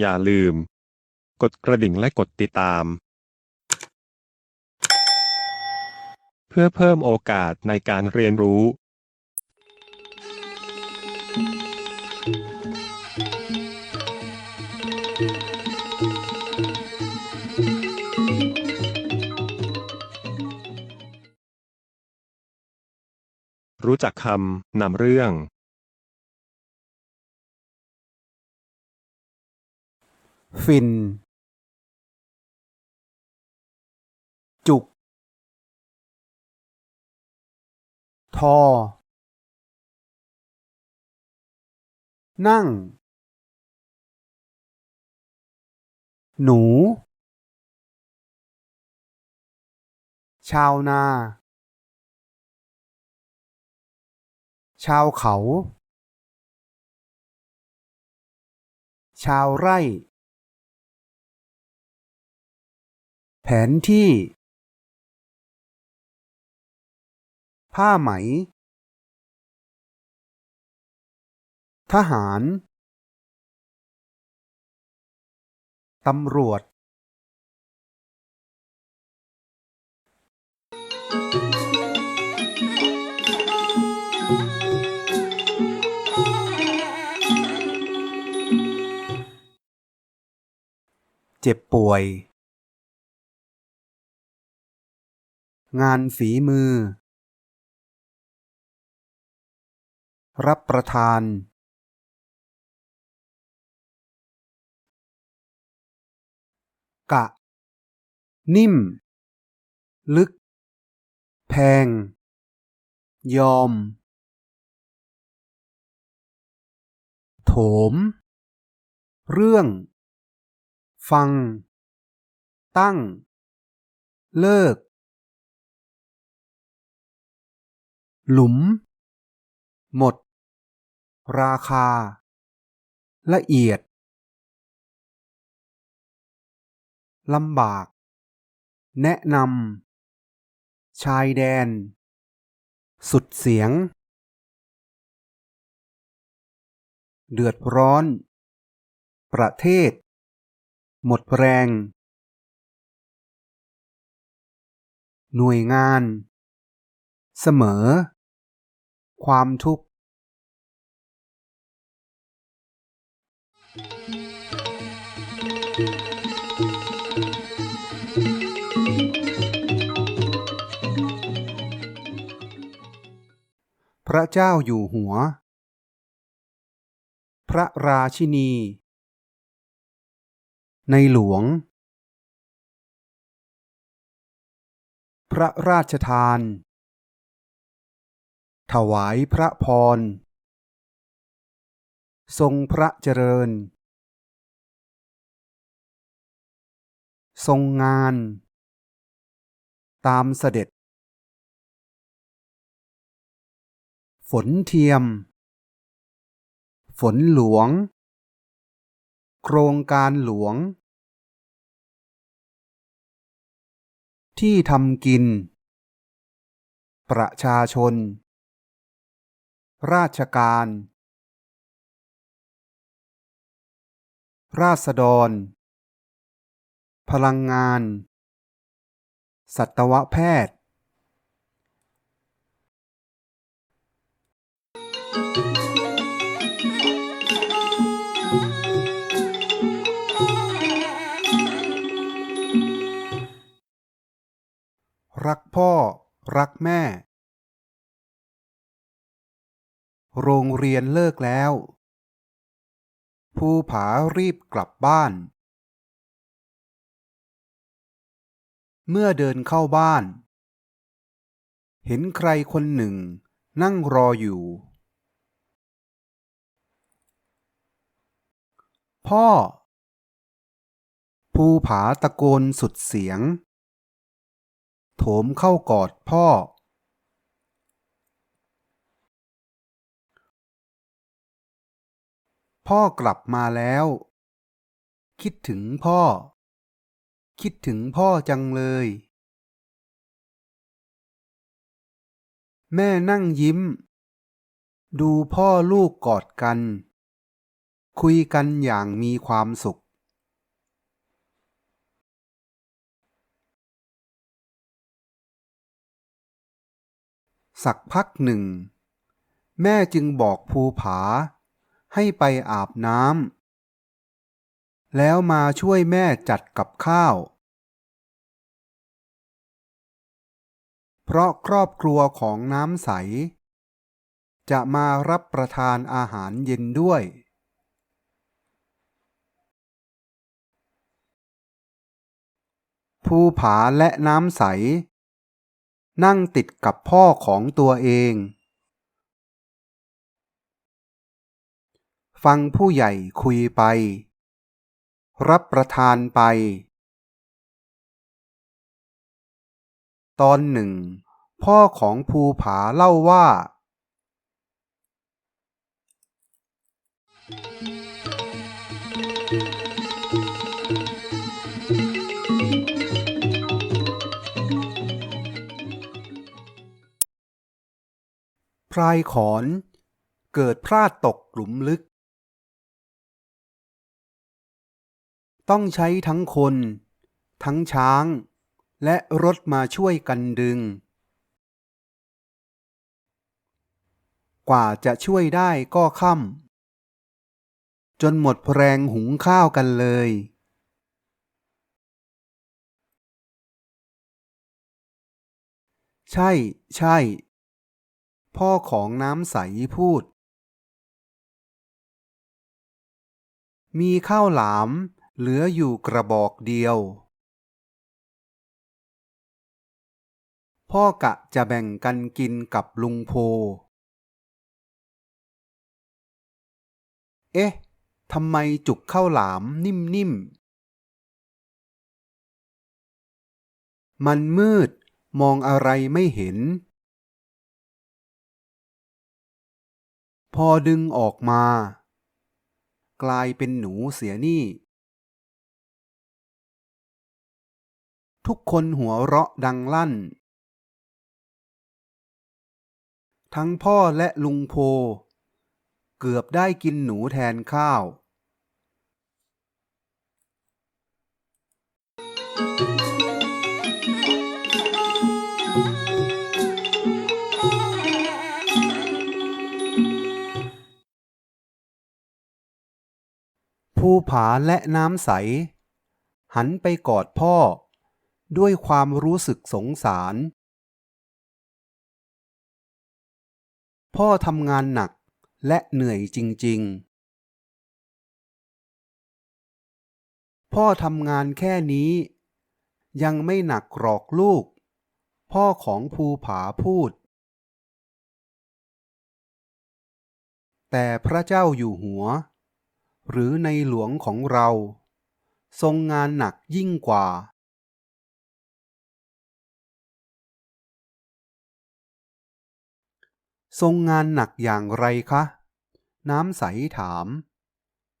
อย่าลืม กดกระดิ่งและกดติดตาม เพื่อเพิ่มโอกาสในการเรียนรู้ รู้จักคำนำเรื่อง ฟิน จุก ทอ นั่ง หนู ชาวนา ชาวเขา ชาวไร่ แผนที่ ผ้าไหม ทหาร ตำรวจ เจ็บป่วย งานฝีมือ รับประทาน กะ นิ่ม ลึก แพง ยอม โถม เรื่อง ฟัง ตั้ง เลิก หลุม หมด ราคา ละเอียดลำบาก แนะนำ ชายแดน สุดเสียง เดือดร้อน ประเทศ หมดแรง หน่วยงาน เสมอ ความทุกข์ พระเจ้าอยู่หัว พระราชินี ในหลวง พระราชทาน ถวายพระพร ทรงพระเจริญ ทรงงาน ตามเสด็จ ฝนเทียม ฝนหลวง โครงการหลวง ที่ทำกินประชาชน ราชการ ราษฎร พลังงาน สัตวแพทย์รักพ่อ รักแม่ โรงเรียนเลิกแล้ว ภูผารีบกลับบ้าน เมื่อเดินเข้าบ้าน เห็นใครคนหนึ่ง นั่งรออยู่ พ่อ ภูผาตะโกนสุดเสียง โถมเข้ากอดพ่อ พ่อกลับมาแล้ว คิดถึงพ่อ คิดถึงพ่อจังเลย แม่นั่งยิ้ม ดูพ่อลูกกอดกัน คุยกันอย่างมีความสุข สักพักหนึ่ง แม่จึงบอกภูผา ให้ไปอาบน้ำแล้วมาช่วยแม่จัดกับข้าว เพราะครอบครัวของน้ำใส จะมารับประทานอาหารเย็นด้วย ภูผาและน้ำใส นั่งติดกับพ่อของตัวเอง ฟังผู้ใหญ่คุยไป รับประทานไป ตอนหนึ่ง พ่อของภูผาเล่าว่า พรายขอนเกิดพลาดตกหลุมลึก ต้องใช้ทั้งคน ทั้งช้าง และรถมาช่วยกันดึง กว่าจะช่วยได้ก็ค่ำจนหมดแรงหุงข้าวกันเลย ใช่ใช่พ่อของน้ำใสพูด มีข้าวหลาม เหลืออยู่กระบอกเดียว พ่อกะจะแบ่งกันกินกับลุงโพ เอ๊ะทำไมจุกข้าวหลามนิ่มๆ มันมืดมองอะไรไม่เห็น พอดึงออกมา กลายเป็นหนูเสียนี่ ทุกคนหัวเราะดังลั่น ทั้งพ่อและลุงโพ เกือบได้กินหนูแทนข้าว ภูผาและน้ำใส หันไปกอดพ่อ ด้วยความรู้สึกสงสาร พ่อทำงานหนักและเหนื่อยจริง ๆ พ่อทำงานแค่นี้ ยังไม่หนักหรอกลูก พ่อของภูผาพูด แต่พระเจ้าอยู่หัว หรือในหลวงของเรา ทรงงานหนักยิ่งกว่า ทรงงานหนักอย่างไรคะ น้ำใสถาม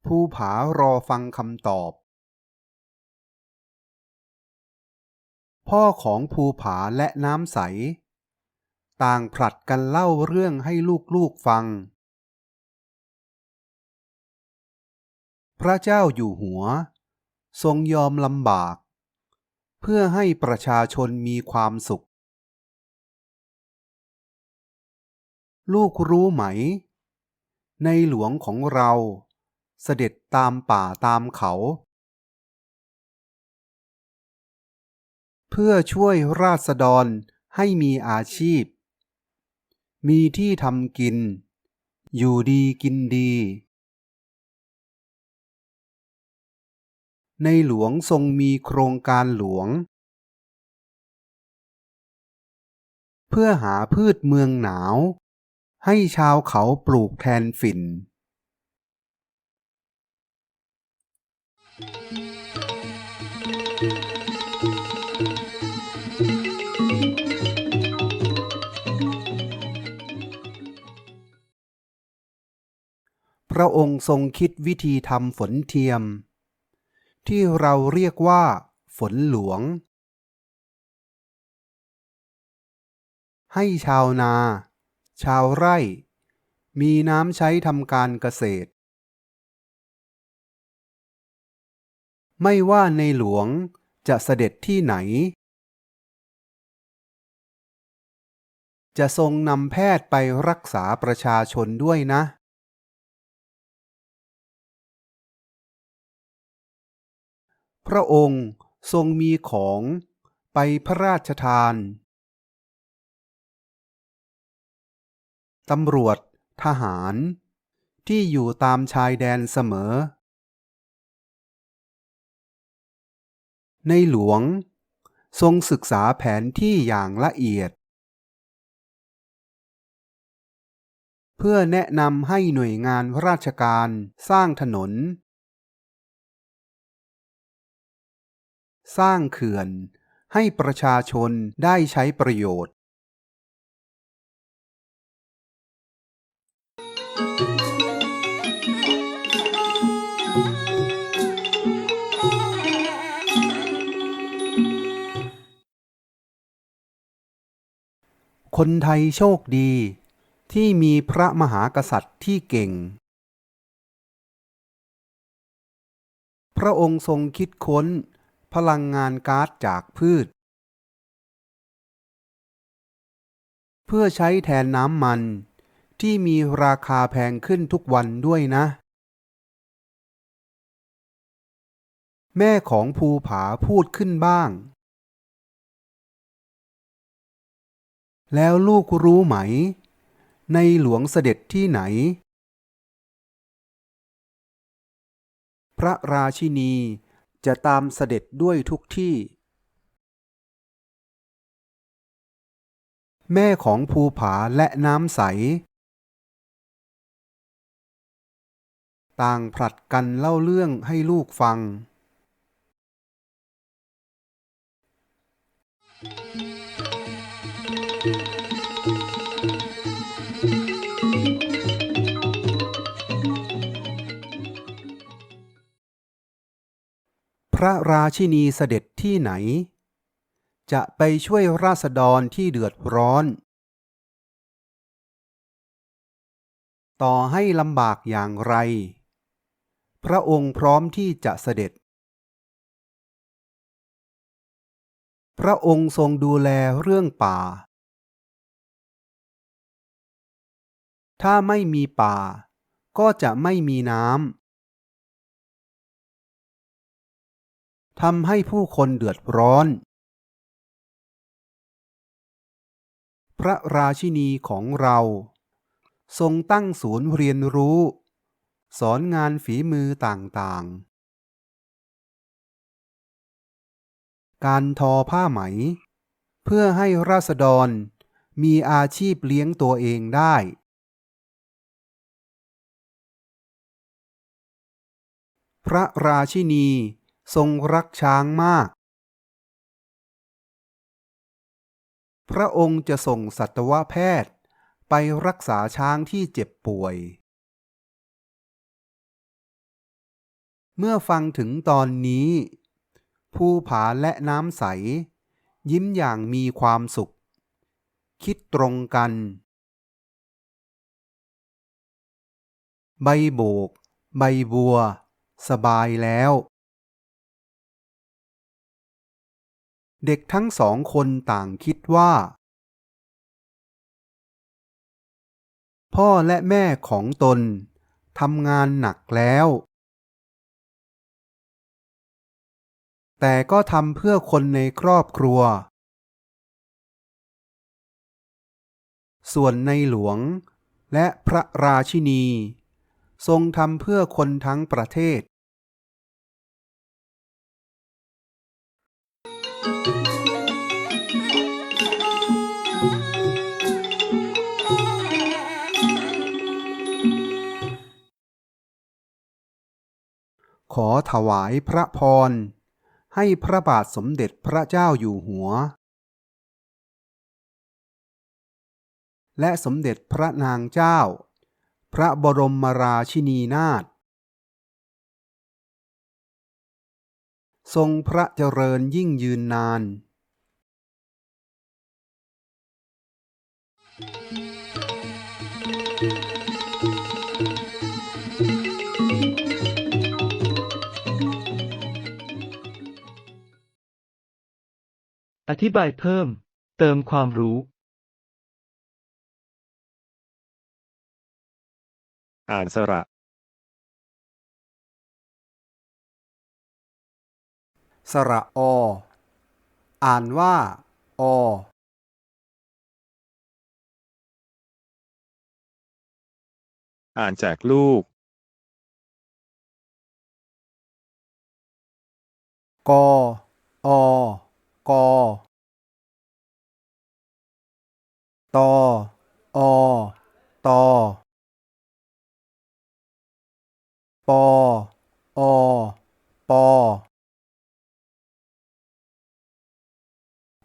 ภูผารอฟังคำตอบ พ่อของภูผาและน้ำใส ต่างผลัดกันเล่าเรื่องให้ลูกๆฟัง พระเจ้าอยู่หัว ทรงยอมลำบาก เพื่อให้ประชาชนมีความสุข ลูกรู้ไหม ในหลวงของเราเสด็จตามป่าตามเขา เพื่อช่วยราษฎรให้มีอาชีพ มีที่ทำกิน อยู่ดีกินดี ในหลวงทรงมีโครงการหลวง เพื่อหาพืชเมืองหนาว ให้ชาวเขาปลูกแทนฝิ่น พระองค์ทรงคิดวิธีทำฝนเทียม ที่เราเรียกว่า ฝนหลวง ให้ชาวนา ชาวไร่ มีน้ำใช้ทำการเกษตร ไม่ว่าในหลวงจะเสด็จที่ไหน จะทรงนำแพทย์ไปรักษาประชาชนด้วยนะ พระองค์ทรงมีของไปพระราชทาน ตำรวจ ทหาร ที่อยู่ตามชายแดนเสมอ ในหลวง ทรงศึกษาแผนที่อย่างละเอียด เพื่อแนะนำให้หน่วยงานราชการสร้างถนน สร้างเขื่อนให้ประชาชนได้ใช้ประโยชน์ คนไทยโชคดี ที่มีพระมหากษัตริย์ที่เก่ง พระองค์ทรงคิดค้น พลังงานก๊าซจากพืช เพื่อใช้แทนน้ำมัน ที่มีราคาแพงขึ้นทุกวันด้วยนะ แม่ของภูผาพูดขึ้นบ้าง แล้วลูกรู้ไหม ในหลวงเสด็จที่ไหน พระราชินีจะตามเสด็จด้วยทุกที่ แม่ของภูผาและน้ำใส ต่างผลัดกันเล่าเรื่องให้ลูกฟัง พระราชินีเสด็จที่ไหน จะไปช่วยราษฎรที่เดือดร้อน ต่อให้ลำบากอย่างไร พระองค์พร้อมที่จะเสด็จ พระองค์ทรงดูแลเรื่องป่า ถ้าไม่มีป่า ก็จะไม่มีน้ำ ทำให้ผู้คนเดือดร้อน พระราชินีของเรา ทรงตั้งศูนย์เรียนรู้ สอนงานฝีมือต่างๆ การทอผ้าไหม เพื่อให้ราษฎรมีอาชีพเลี้ยงตัวเองได้ พระราชินีทรงรักช้างมาก พระองค์จะส่งสัตวแพทย์ไปรักษาช้างที่เจ็บป่วย เมื่อฟังถึงตอนนี้ภูผาและน้ำใส ยิ้มอย่างมีความสุข คิดตรงกัน ใบโบก ใบบัว สบายแล้ว เด็กทั้งสองคนต่างคิดว่า พ่อและแม่ของตนทำงานหนักแล้ว แต่ก็ทำเพื่อคนในครอบครัว ส่วนในหลวงและพระราชินี ทรงทำเพื่อคนทั้งประเทศ ขอถวายพระพร ให้พระบาทสมเด็จพระเจ้าอยู่หัว และสมเด็จพระนางเจ้า พระบรมราชินีนาถทรงพระเจริญยิ่งยืนนาน อธิบายเพิ่ม เติมความรู้ อ่านสระสระอ อ่านว่า อ อ่านจากลูก กอกตอต ปอปอ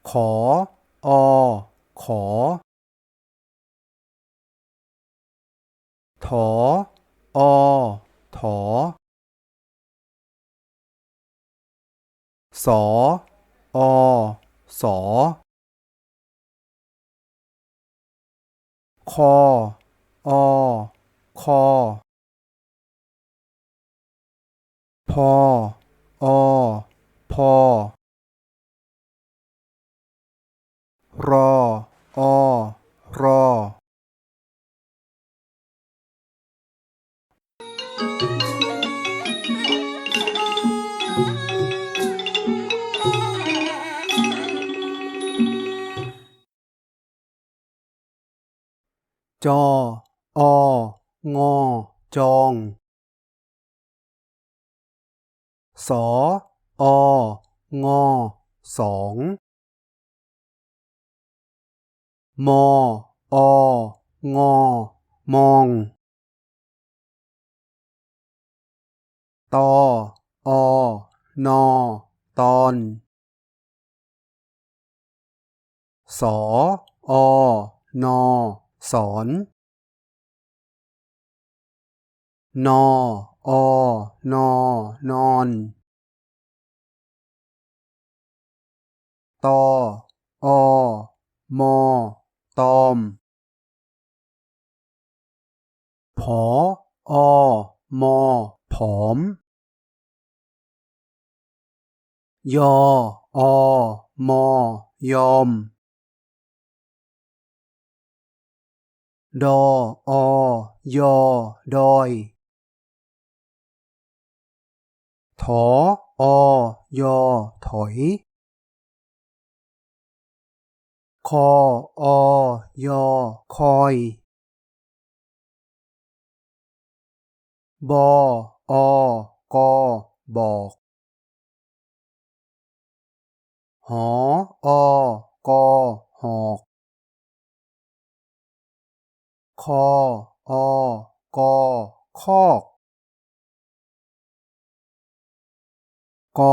ขออขอถออถอสออสอคออคอ พออพอรออรอจอองอจอง สอองอสองมอองอมองตออนอตอนสออนอสอนนอ อนอนอนตออมอตอมผออมอผอม ยออมอยอม ดออยอดอย ถออยอถอย คออยอคอยบออกอบอก หออกอหอกคออกอคอก กอ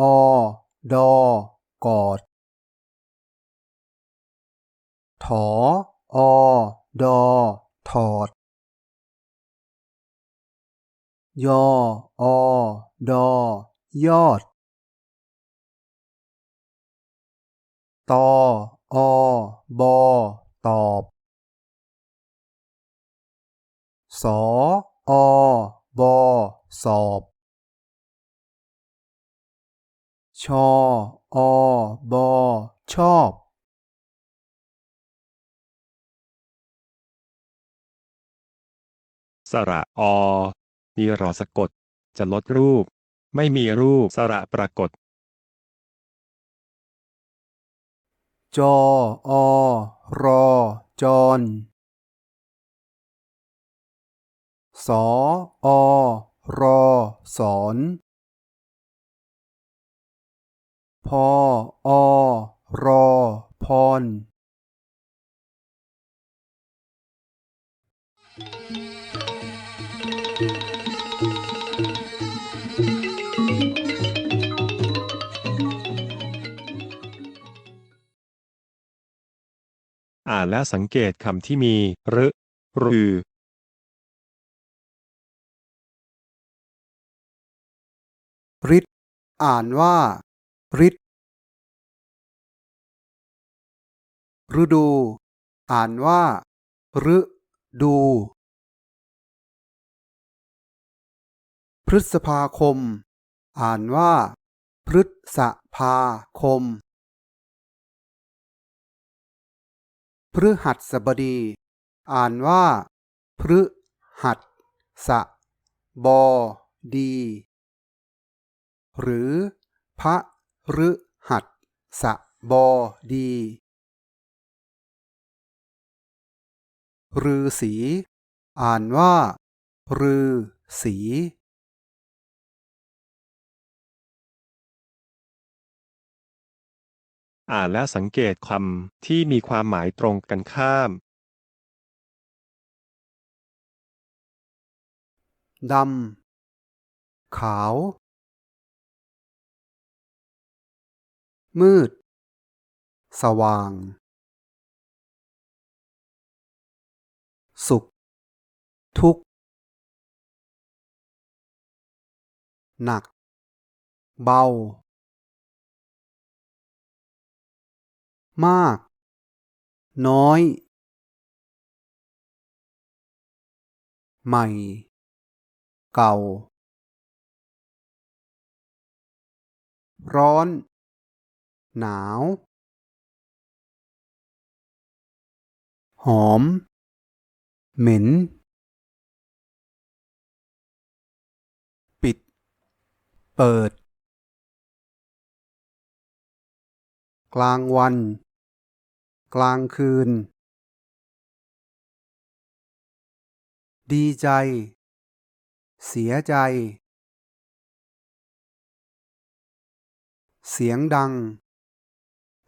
อดอกอดถออดอถอดยออดอยอดตออบอตอบสออบอสอบ ชออบอชอบสระอ มีรอสะกด จะลดรูป ไม่มีรูปสระปรากฏ จออรอ จอนสออรอ สอน พออรอพรอ่านและสังเกตคำที่มีรึ รือริดอ่านว่า ริดฤดู อ่านว่า ฤดู พฤษภาคม อ่านว่า พฤษภาคม พฤหัสบดี อ่านว่า พฤหัสสะบอดี หรือพระ ฤหัสสะบอดีรือสีอ่านว่ารือสีอ่านและสังเกตคำที่มีความหมายตรงกันข้าม ดำ ขาว มืด สว่าง สุข ทุกข์ หนัก เบา มาก น้อย ใหม่ เก่า ร้อน หนาว หอม เหม็น ปิด เปิด กลางวัน กลางคืน ดีใจ เสียใจเสียงดัง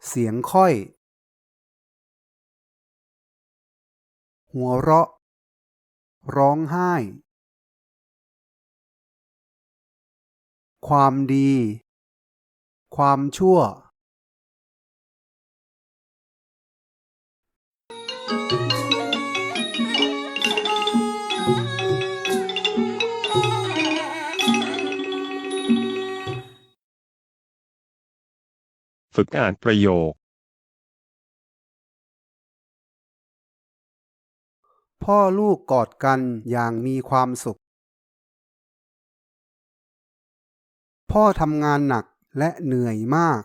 เสียงค่อย หัวเราะ ร้องไห้ ความดี ความชั่ว ฝึกอ่านประโยค พ่อลูกกอดกันอย่างมีความสุข พ่อทำงานหนักและเหนื่อยมาก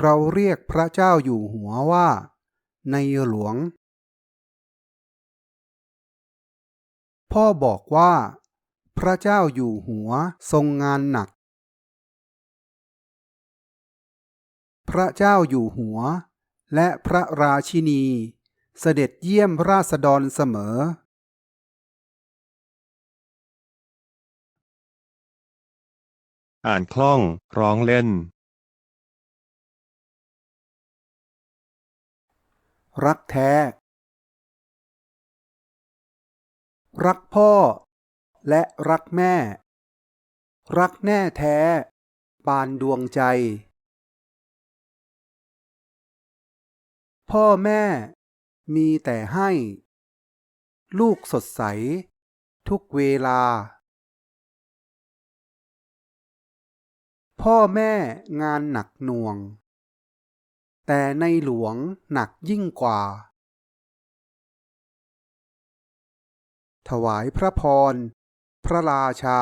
เราเรียกพระเจ้าอยู่หัวว่า ในหลวง พ่อบอกว่า พระเจ้าอยู่หัวทรงงานหนัก พระเจ้าอยู่หัว และพระราชินี เสด็จเยี่ยมราษฎรเสมอ อ่านคล่องร้องเล่น รักแท้ รักพ่อ และรักแม่ รักแน่แท้ ปานดวงใจ พ่อแม่มีแต่ให้ ลูกสดใส ทุกเวลา พ่อแม่งานหนักหน่วง แต่ในหลวงหนักยิ่งกว่า ถวายพระพร พระราชา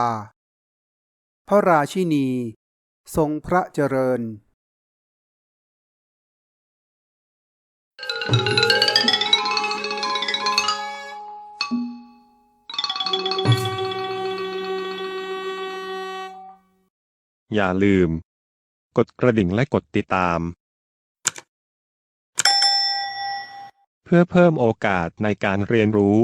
พระราชินี ทรงพระเจริญ อย่าลืม กดกระดิ่งและกดติดตาม เพื่อเพิ่มโอกาสในการเรียนรู้